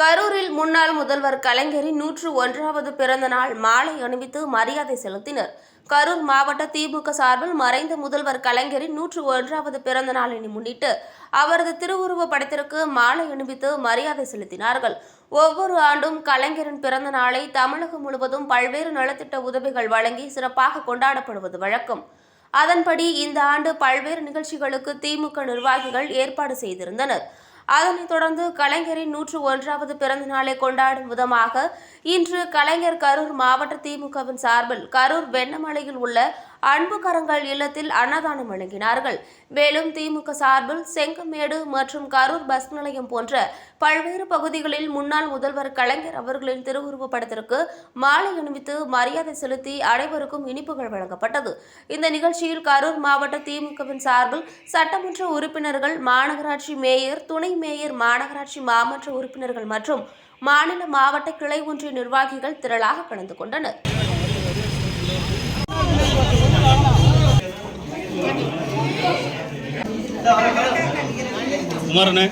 கரூரில் முன்னாள் முதல்வர் கலைஞரின் நூற்று ஒன்றாவது பிறந்த நாள் மாலை அணிவித்து மரியாதை செலுத்தினர். கரூர் மாவட்ட திமுக சார்பில் மறைந்த முதல்வர் கலைஞரின் நூற்று ஒன்றாவது பிறந்த நாளினை முன்னிட்டு அவரது திருவுருவ படத்திற்கு மாலை அணிவித்து மரியாதை செலுத்தினார்கள். ஒவ்வொரு ஆண்டும் கலைஞரின் பிறந்த நாளை தமிழகம் முழுவதும் பல்வேறு நலத்திட்ட உதவிகள் வழங்கி சிறப்பாக கொண்டாடப்படுவது வழக்கம். அதன்படி இந்த ஆண்டு பல்வேறு நிகழ்ச்சிகளுக்கு திமுக நிர்வாகிகள் ஏற்பாடு செய்திருந்தனர். அதனைத் தொடர்ந்து கலைஞரின் நூற்று ஒன்றாவது பிறந்த நாளை கொண்டாடும் விதமாக இன்று கலைஞர் கரூர் மாவட்ட திமுகவின் சார்பில் கரூர் வெண்ணமலையில் உள்ள அன்பு கரங்கள் இல்லத்தில் அன்னதானம் வழங்கினார்கள். மேலும் திமுக சார்பில் செங்கமேடு மற்றும் கரூர் பஸ் நிலையம் போன்ற பல்வேறு பகுதிகளில் முன்னாள் முதல்வர் கலைஞர் அவர்களின் திருவுருவப் படத்திற்கு மாலை அணிவித்து மரியாதை செலுத்தி அனைவருக்கும் இனிப்புகள் வழங்கப்பட்டது. இந்த நிகழ்ச்சியில் கரூர் மாவட்ட திமுகவின் சார்பில் சட்டமன்ற உறுப்பினர்கள் மாநகராட்சி மேயர் துணை மேயர் மாநகராட்சி மாமன்ற உறுப்பினர்கள் மற்றும் மாநில மாவட்ட கிளை ஒன்றிய நிர்வாகிகள் திரளாக கலந்து கொண்டனர். കുമാരനെ